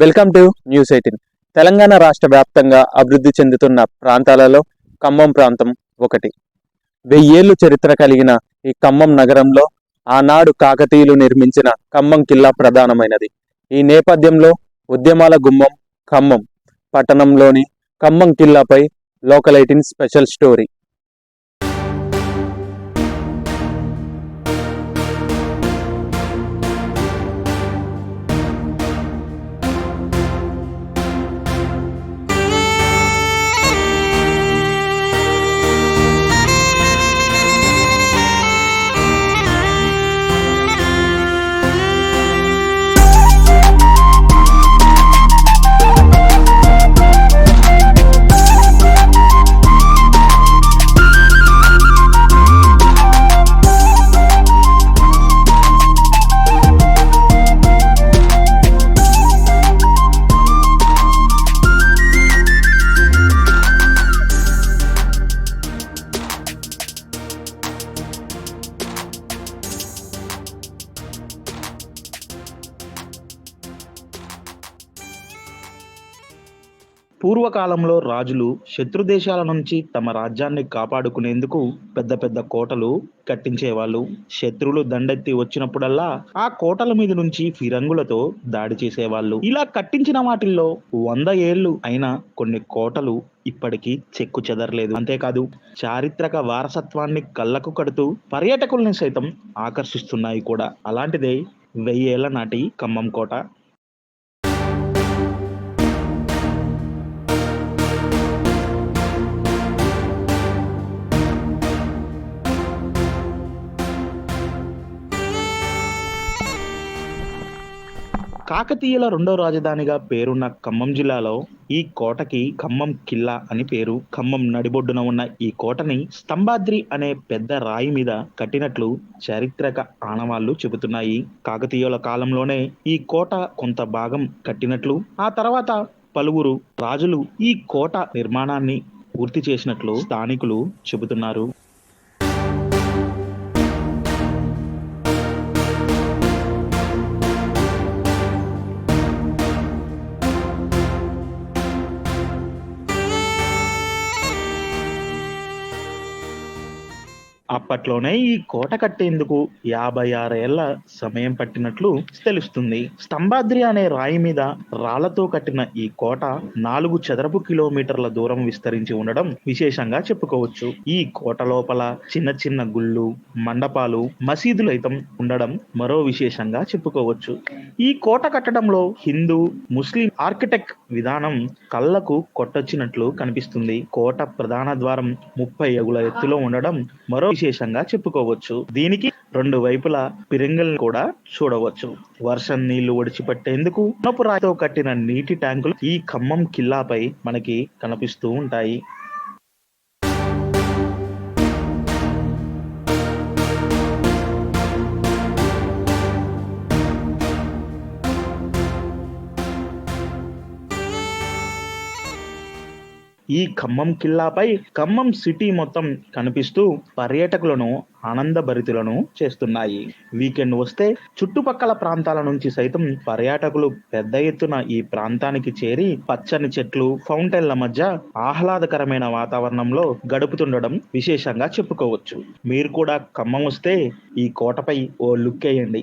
Welcome to news eighteen. Telangana రాష్ట్ర వ్యాప్తంగా అభివృద్ధి చెందుతున్న ప్రాంతాలలో ఖమ్మం ప్రాంతం ఒకటి. వెయ్యేళ్ళు చరిత్ర కలిగిన ఈ ఖమ్మం నగరంలో ఆనాడు కాకతీయులు నిర్మించిన ఖమ్మం కిల్లా ప్రధానమైనది. ఈ నేపథ్యంలో ఉద్యమాల గుమ్మం ఖమ్మం. పట్టణంలోని ఖమ్మం కిల్లాపై లోకల్ ఎయిటీన్ స్పెషల్ స్టోరీ. పూర్వకాలంలో రాజులు శత్రు దేశాల నుంచి తమ రాజ్యాన్ని కాపాడుకునేందుకు పెద్ద పెద్ద కోటలు కట్టించేవాళ్ళు. శత్రువులు దండెత్తి వచ్చినప్పుడల్లా ఆ కోటల మీద నుంచి ఫిరంగులతో దాడి చేసేవాళ్ళు. ఇలా కట్టించిన వాటిల్లో వంద ఏళ్ళు అయిన కొన్ని కోటలు ఇప్పటికీ చెక్కు చెదరలేదు. అంతేకాదు చారిత్రక వారసత్వాన్ని కళ్ళకు కడుతూ పర్యాటకుల్ని సైతం ఆకర్షిస్తున్నాయి కూడా. అలాంటిదే వెయ్యేళ్ళ నాటి ఖమ్మం కోట. కాకతీయుల రెండో రాజధానిగా పేరున్న ఖమ్మం జిల్లాలో ఈ కోటకి ఖమ్మం కిల్లా అని పేరు. ఖమ్మం నడిబొడ్డున ఉన్న ఈ కోటని స్తంభాద్రి అనే పెద్ద రాయి మీద కట్టినట్లు చారిత్రక ఆనవాళ్ళు చెబుతున్నాయి. కాకతీయుల కాలంలోనే ఈ కోట కొంత భాగం కట్టినట్లు ఆ తర్వాత పలువురు రాజులు ఈ కోట నిర్మాణాన్ని పూర్తి చేసినట్లు స్థానికులు చెబుతున్నారు. అప్పట్లోనే ఈ కోట కట్టేందుకు యాభై ఆరేళ్ళ సమయం పట్టినట్లు తెలుస్తుంది. స్తంభాద్రి అనే రాయి మీద రాళ్ళతో కట్టిన ఈ కోట నాలుగు చదరపు కిలోమీటర్ల దూరం విస్తరించి ఉండడం విశేషంగా చెప్పుకోవచ్చు. ఈ కోట లోపల చిన్న చిన్న గుళ్ళు మండపాలు మసీదులైతం ఉండడం మరో విశేషంగా చెప్పుకోవచ్చు. ఈ కోట కట్టడంలో హిందూ ముస్లిం ఆర్కిటెక్ట్ విధానం కళ్ళకు కొట్టొచ్చినట్లు కనిపిస్తుంది. కోట ప్రధాన ద్వారం ముప్పై అగుల ఎత్తులో ఉండడం మరో విశేషంగా చెప్పుకోవచ్చు. దీనికి రెండు వైపులా పిరంగల్ని కూడా చూడవచ్చు. వర్షం నీళ్ళు ఒడిచిపట్టేందుకు నొప్పు రాయితో కట్టిన నీటి ట్యాంకులు ఈ ఖమ్మం కిల్లాపై మనకి కనిపిస్తూ ఉంటాయి. ఈ ఖమ్మం కిల్లాపై ఖమ్మం సిటీ మొత్తం కనిపిస్తూ పర్యాటకులను ఆనందభరితులను చేస్తున్నాయి. వీకెండ్ వస్తే చుట్టుపక్కల ప్రాంతాల నుంచి సైతం పర్యాటకులు పెద్ద ఎత్తున ఈ ప్రాంతానికి చేరి పచ్చని చెట్లు ఫౌంటైన్ల మధ్య ఆహ్లాదకరమైన వాతావరణంలో గడుపుతుండడం విశేషంగా చెప్పుకోవచ్చు. మీరు కూడా ఖమ్మం వస్తే ఈ కోటపై ఓ లుక్ వేయండి.